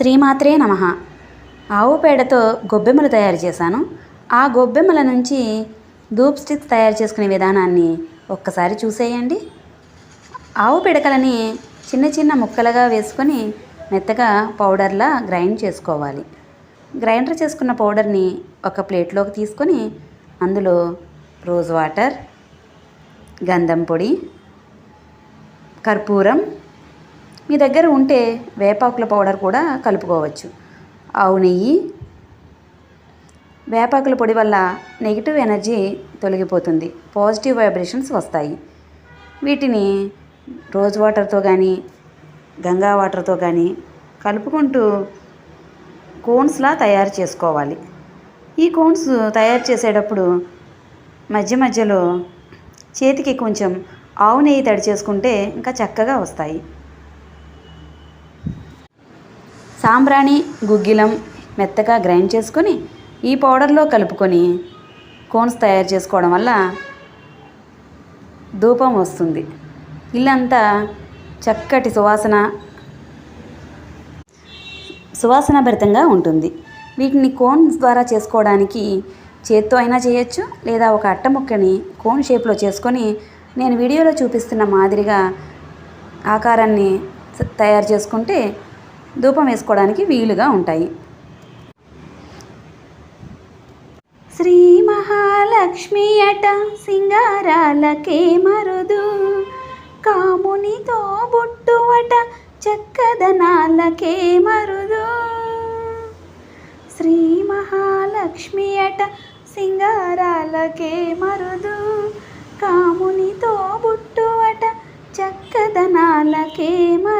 శ్రీమాత్రే నమ. ఆవు పేడతో గొబ్బెమ్మలు తయారు చేశాను. ఆ గొబ్బెమ్మల నుంచి ధూప్ స్టిక్స్ తయారు చేసుకునే విధానాన్ని ఒక్కసారి చూసేయండి. ఆవు పిడకలని చిన్న చిన్న ముక్కలుగా వేసుకొని మెత్తగా పౌడర్లా గ్రైండ్ చేసుకోవాలి. గ్రైండర్ చేసుకున్న పౌడర్ని ఒక ప్లేట్లోకి తీసుకొని అందులో రోజ్ వాటర్ గంధం పొడి కర్పూరం మీ దగ్గర ఉంటే వేపాకుల పౌడర్ కూడా కలుపుకోవచ్చు. ఆవు నెయ్యి. వేపాకుల పొడి వల్ల నెగిటివ్ ఎనర్జీ తొలగిపోతుంది. పాజిటివ్ వైబ్రేషన్స్ వస్తాయి. వీటిని రోజ్ వాటర్తో కానీ గంగా వాటర్తో కానీ కలుపుకుంటూ కోన్స్లా తయారు చేసుకోవాలి. ఈ కోన్స్ తయారు చేసేటప్పుడు మధ్య మధ్యలో చేతికి కొంచెం ఆవు నెయ్యి తడి చేసుకుంటే ఇంకా చక్కగా వస్తాయి. సాంబ్రాణి గుగ్గిలం మెత్తగా గ్రైండ్ చేసుకొని ఈ పౌడర్లో కలుపుకొని కోన్స్ తయారు చేసుకోవడం వల్ల ధూపం వస్తుంది. ఇల్లంతా చక్కటి సువాసన సువాసన భరితంగా ఉంటుంది. వీటిని కోన్స్ ద్వారా చేసుకోవడానికి చేత్తో అయినా చేయొచ్చు లేదా ఒక అట్ట ముక్కని కోన్ షేప్లో చేసుకొని నేను వీడియోలో చూపిస్తున్న మాదిరిగా ఆకారాన్ని తయారు చేసుకుంటే ధూపం వేసుకోవడానికి వీలుగా ఉంటాయి. శ్రీ మహాలక్ష్మి అట సింగారాలకే మరుదు. కామునితో బుట్టువట చక్కదనాలకే మరుదు. శ్రీ మహాలక్ష్మి అట సింగారాలకే మరుదు. కామునితో బుట్టువట చక్కదనాలకే మరుదు.